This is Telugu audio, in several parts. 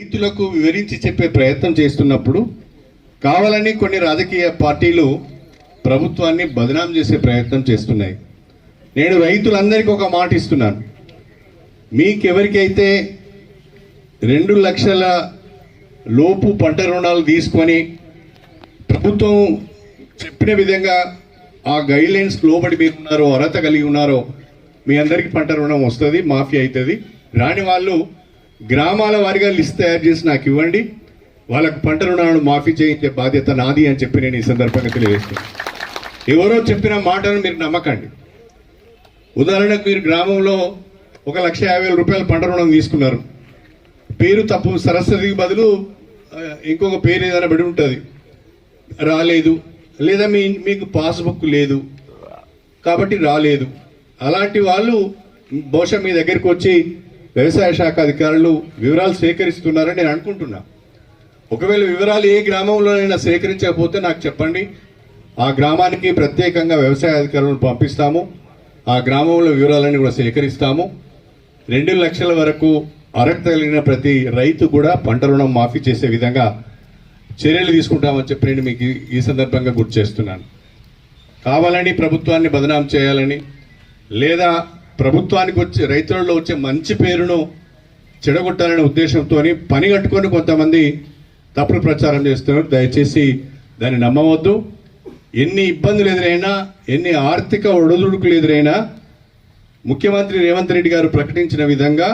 రైతులకు వివరించి చెప్పే ప్రయత్నం చేస్తున్నప్పుడు కావాలని కొన్ని రాజకీయ పార్టీలు ప్రభుత్వాన్ని బదనాం చేసే ప్రయత్నం చేస్తున్నాయి. నేను రైతులందరికీ ఒక మాట ఇస్తున్నాను. మీకెవరికైతే రెండు లక్షల లోపు పంట రుణాలు తీసుకొని ప్రభుత్వం చెప్పిన విధంగా ఆ గైడ్లైన్స్ లోబడి మీరు ఉన్నారో అర్హత కలిగి ఉన్నారో మీ అందరికీ పంట రుణం వస్తుంది మాఫీ అవుతుంది రాని వాళ్ళు గ్రామాల వారిగా లిస్ట్ తయారు చేసి నాకు ఇవ్వండి. వాళ్ళకు పంట రుణాలను మాఫీ చేయించే బాధ్యత నాది అని చెప్పి నేను ఈ సందర్భంగా తెలియజేస్తున్నాను. ఎవరో చెప్పిన మాటను మీరు నమ్మకండి. ఉదాహరణకు మీరు గ్రామంలో ఒక లక్ష యాభై వేల రూపాయల పంట రుణం తీసుకున్నారు. పేరు తప్పు సరస్వతికి బదులు ఇంకొక పేరు ఏదైనా పడి ఉంటుంది. రాలేదు. లేదా మీ మీకు పాస్బుక్ లేదు. కాబట్టి రాలేదు. అలాంటి వాళ్ళు బహుశా మీ దగ్గరికి వచ్చి వ్యవసాయ శాఖ అధికారులు వివరాలు సేకరిస్తున్నారని నేను అనుకుంటున్నా. ఒకవేళ వివరాలు ఏ గ్రామంలోనైనా సేకరించకపోతే నాకు చెప్పండి. ఆ గ్రామానికి ప్రత్యేకంగా వ్యవసాయ అధికారులను పంపిస్తాము. ఆ గ్రామంలో వివరాలన్నీ కూడా సేకరిస్తాము. రెండు లక్షల వరకు అర్హత కలిగిన ప్రతి రైతు కూడా పంట రుణం మాఫీ చేసే విధంగా చర్యలు తీసుకుంటామని చెప్పి నేను మీకు ఈ- ఈ సందర్భంగా గుర్తు చేస్తున్నాను. కావాలని ప్రభుత్వాన్ని బదనాం చేయాలని లేదా ప్రభుత్వానికి వచ్చే రైతులలో వచ్చే మంచి పేరును చెడగొట్టాలనే ఉద్దేశంతో పని కట్టుకొని కొంతమంది తప్పుడు ప్రచారం చేస్తున్నారు. దయచేసి దాన్ని నమ్మవద్దు. ఎన్ని ఇబ్బందులు ఎదురైనా ఎన్ని ఆర్థిక ఒడదుడుకులు ఎదురైనా ముఖ్యమంత్రి రేవంత్ రెడ్డి గారు ప్రకటించిన విధంగా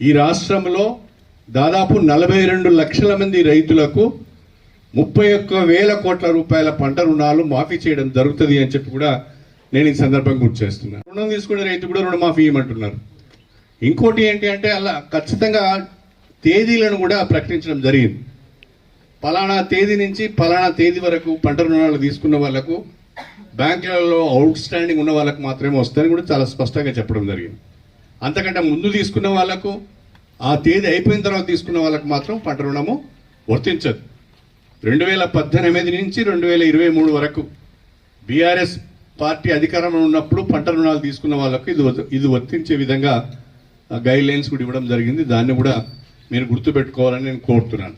ఈ రాష్ట్రంలో దాదాపు నలభై రెండు లక్షల మంది రైతులకు ముప్పై ఒక్క వేల కోట్ల రూపాయల పంట రుణాలు మాఫీ చేయడం జరుగుతుంది అని చెప్పి కూడా నేను ఈ సందర్భంగా గుర్తు చేస్తున్నాను రుణం తీసుకునే రైతు కూడా రుణమాఫీ ఇవ్వమంటున్నారు ఇంకోటి ఏంటి అంటే అలా ఖచ్చితంగా తేదీలను కూడా ప్రకటించడం జరిగింది. పలానా తేదీ నుంచి పలానా తేదీ వరకు పంట రుణాలు తీసుకున్న వాళ్ళకు బ్యాంకులలో అవుట్ స్టాండింగ్ ఉన్న వాళ్ళకు మాత్రమే వస్తాయని కూడా చాలా స్పష్టంగా చెప్పడం జరిగింది. అంతకంటే ముందు తీసుకున్న వాళ్ళకు ఆ తేదీ అయిపోయిన తర్వాత తీసుకున్న వాళ్ళకు మాత్రం పంట రుణము వర్తించదు. రెండు వేల పద్దెనిమిది నుంచి రెండు వేల ఇరవై మూడు వరకు బీఆర్ఎస్ పార్టీ అధికారంలో ఉన్నప్పుడు పంట రుణాలు తీసుకున్న వాళ్ళకు ఇది ఇది వర్తించే విధంగా గైడ్ లైన్స్ కూడా ఇవ్వడం జరిగింది. దాన్ని కూడా మీరు గుర్తుపెట్టుకోవాలని నేను కోరుతున్నాను.